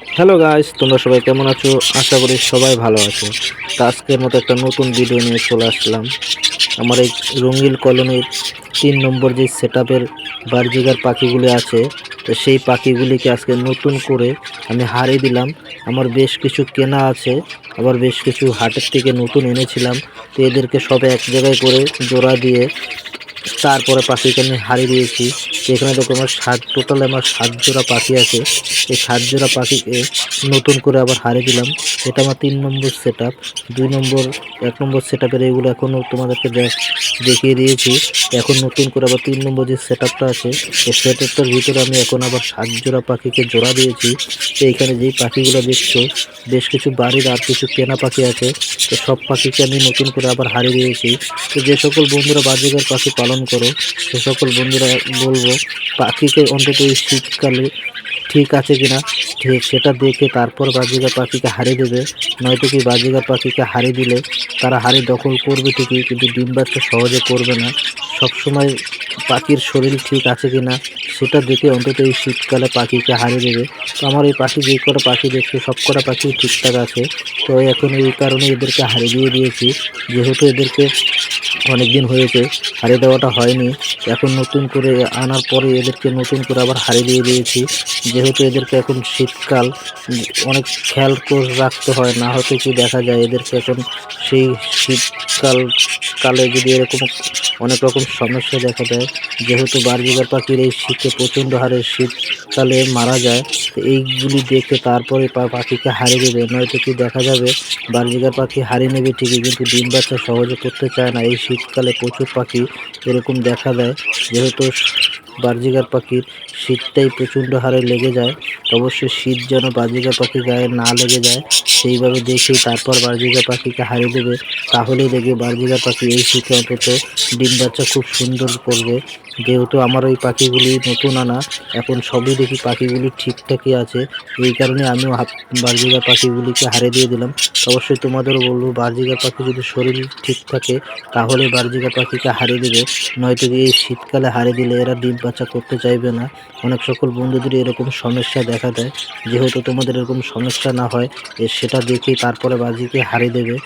Hello guys, তোমরা সবাই কেমন আছো? আশা করি সবাই ভালো আছো। তা আজকের মতো একটা নতুন ভিডিও নিয়ে চলে আসলাম। আমার এই রঙিল কলোনির তিন নম্বর যে সেট আপের বার্জিগার পাখিগুলি আছে, তো সেই পাখিগুলিকে আজকে নতুন করে আমি হারে দিলাম। আমার বেশ কিছু কেনা আছে, আবার বেশ কিছু হাটের থেকে নতুন এনেছিলাম। তো এদেরকে সব এক জায়গায় করে জোড়া দিয়ে তারপরে পাখিকে আমি হারিয়ে দিয়েছি। এখানে দেখো আমার সাত টোটাল আমার সাত জোড়া পাখি আছে। এই সাত জোড়া পাখিকে নতুন করে আবার হারিয়ে দিলাম। এটা আমার তিন নম্বর সেট দুই নম্বর, এক নম্বর সেট আপের এগুলো এখনও তোমাদেরকে দেখ, দেখিয়ে দিয়েছি। এখন নতুন করে আবার তিন নম্বর যে সেট আছে, এই সেট ভিতরে আমি এখন আবার সাত জোড়া পাখিকে জোড়া দিয়েছি। তো এইখানে যেই পাখিগুলো দেখছ, বেশ কিছু বাড়ির আর কিছু কেনা পাখি আছে। তো সব পাখিকে আমি নতুন করে আবার হারিয়ে দিয়েছি। তো যে সকল বন্ধুরা বাজিকার পাখি পালন করো। সে সকল বন্ধুরা বলব, পাখিকে অন্তত শীতকালে ঠিক আছে কি না ঠিক সেটা দেখে তারপর বাজিকা পাখিকে হারিয়ে দেবে। নয়তো কি বাজিকা পাখিকে হারিয়ে দিলে তারা হারে দখল করবে ঠিকই, কিন্তু ডিম বাচ্চা সহজে করবে না। সবসময় পাখির শরীর ঠিক আছে কিনা সেটা দেখে অন্তত এই শীতকালে পাখিকে হারিয়ে দেবে। তো আমার এই পাখি যে কটা পাখি দেখছে, সব কটা পাখি ঠিকঠাক আছে। তো এখন এই কারণে এদেরকে হারিয়ে দিয়ে দিয়েছি। যেহেতু এদেরকে অনেক দিন হয়েছে, হারিয়ে দেওয়াটা হয়নি। এখন নতুন করে আনার পরে এদেরকে নতুন করে আবার হারিয়ে দিয়ে দিয়েছি। যেহেতু এদেরকে এখন শীতকাল, অনেক খেয়াল করে রাখতে হয়, না হয়তো কি দেখা যায় এদেরকে এখন সেই শীতকাল কালে যদি এরকম অনেক রকম সমস্যা দেখা দেয়, যেহেতু বারবিঘার পাখির এই শীতে প্রচণ্ড হারে শীতকালে মারা যায়, তো এইগুলি দেখে তারপরে পাখিকে হারিয়ে দেবে। নয়তো কি দেখা যাবে বারবিঘার পাখি হারিয়ে নেবে ঠিকই, কিন্তু ডিম বাচ্চা সহজে করতে চায় না। এই শীতকালে প্রচুর পাখি এরকম দেখা দেয়, যেহেতু বার্জিগার পাখির শীতটাই প্রচণ্ড হারে লেগে যায়। অবশ্যই শীত যেন বাজিকা পাখির গায়ে না লেগে যায়, সেইভাবে দেখে তারপর বাজিকা পাখিকে হারিয়ে দেবে। তাহলেই দেখবে বাজিকা পাখি এই শীতে অন্তত ডিম বাচ্চা খুব সুন্দর করবে। যেহেতু আমার ওই পাখিগুলি নতুন আনা, এখন সবই দেখি পাখিগুলি ঠিকঠাকই আছে। এই কারণে আমিও বার্জিগার পাখিগুলিকে হারিয়ে দিয়ে দিলাম। অবশ্যই তোমাদেরও বলব বার্জিগার পাখি যদি শরীর ঠিক থাকে, তাহলে বার্জিগার পাখিকে হারিয়ে দেবে। নয়তো এই শীতকালে হারিয়ে দিলে এরা ডিম বাচ্চা করতে চাইবে না। অনেক সকল বন্ধুদের এরকম সমস্যা দেখা দেয়। যেহেতু তোমাদের এরকম সমস্যা না হয় সেটা দেখেই তারপরে বাজিকে হারিয়ে দেবে।